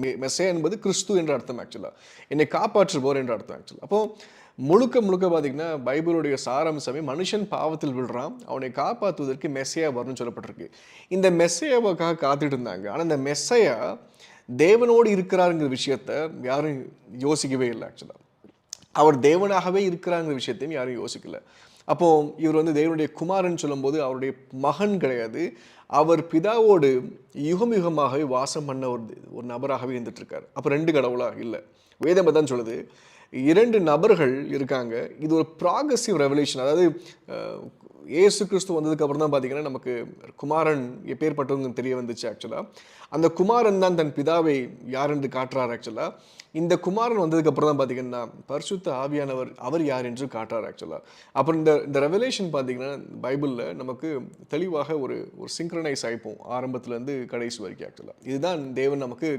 Messe என்பது கிறிஸ்து என்ற அர்த்தம் ஆக்சுவலாக என்னை காப்பாற்றுபவர் என்ற அர்த்தம் ஆக்சுவலாக அப்போ முழுக்க முழுக்க பார்த்தீங்கன்னா பைபிளுடைய சாராம்சமே மனுஷன் பாவத்தில் விழுறான் அவனை காப்பாற்றுவதற்கு மெஸ்ஸையா வரும்னு சொல்லப்பட்டிருக்கு. இந்த மெஸ்ஸையாவுக்காக காத்துட்டு இருந்தாங்க. ஆனால் இந்த மெஸ்ஸையா தேவனோடு இருக்கிறாருங்கிற விஷயத்த யாரும் யோசிக்கவே இல்லை ஆக்சுவலாக அவர் தேவனாகவே இருக்கிறாங்கிற விஷயத்தையும் யாரும் யோசிக்கல. அப்போ இவர் வந்து தேவனுடைய குமாரன் சொல்லும்போது அவருடைய மகன் கிடையாது. அவர் பிதாவோடு யுகம் யுகமாகவே வாசம் பண்ண ஒரு ஒரு நபராகவே இருந்துட்டுருக்கார். அப்போ ரெண்டு கடவுளாக இல்லை. வேதம் தான் சொல்லுது. இரண்டு நபர்கள் இருக்காங்க. இது ஒரு ப்ராகசிவ் ரெவல்யூஷன் அதாவது ஏசு இயேசு கிறிஸ்து வந்ததுக்கு அப்புறம் தான் பார்த்தீங்கன்னா நமக்கு குமாரன் எப்பேற்பட்டவங்க தெரிய வந்துச்சு ஆக்சுவலாக அந்த குமாரன் தான் தன் பிதாவை யார் என்று காட்டுறார் ஆக்சுவலாக இந்த குமாரன் வந்ததுக்கு அப்புறம் தான் பார்த்தீங்கன்னா பரிசுத்த ஆவியானவர் அவர் யார் என்று காட்டுறார் ஆக்சுவலாக அப்புறம் இந்த இந்த ரெவலேஷன் பார்த்தீங்கன்னா பைபிளில் நமக்கு தெளிவாக ஒரு ஒரு சிங்க்ரனைஸ் ஆகிப்போம் ஆரம்பத்துலேருந்து கடைசி வரைக்கும் ஆக்சுவலாக இதுதான் தேவன் நமக்கு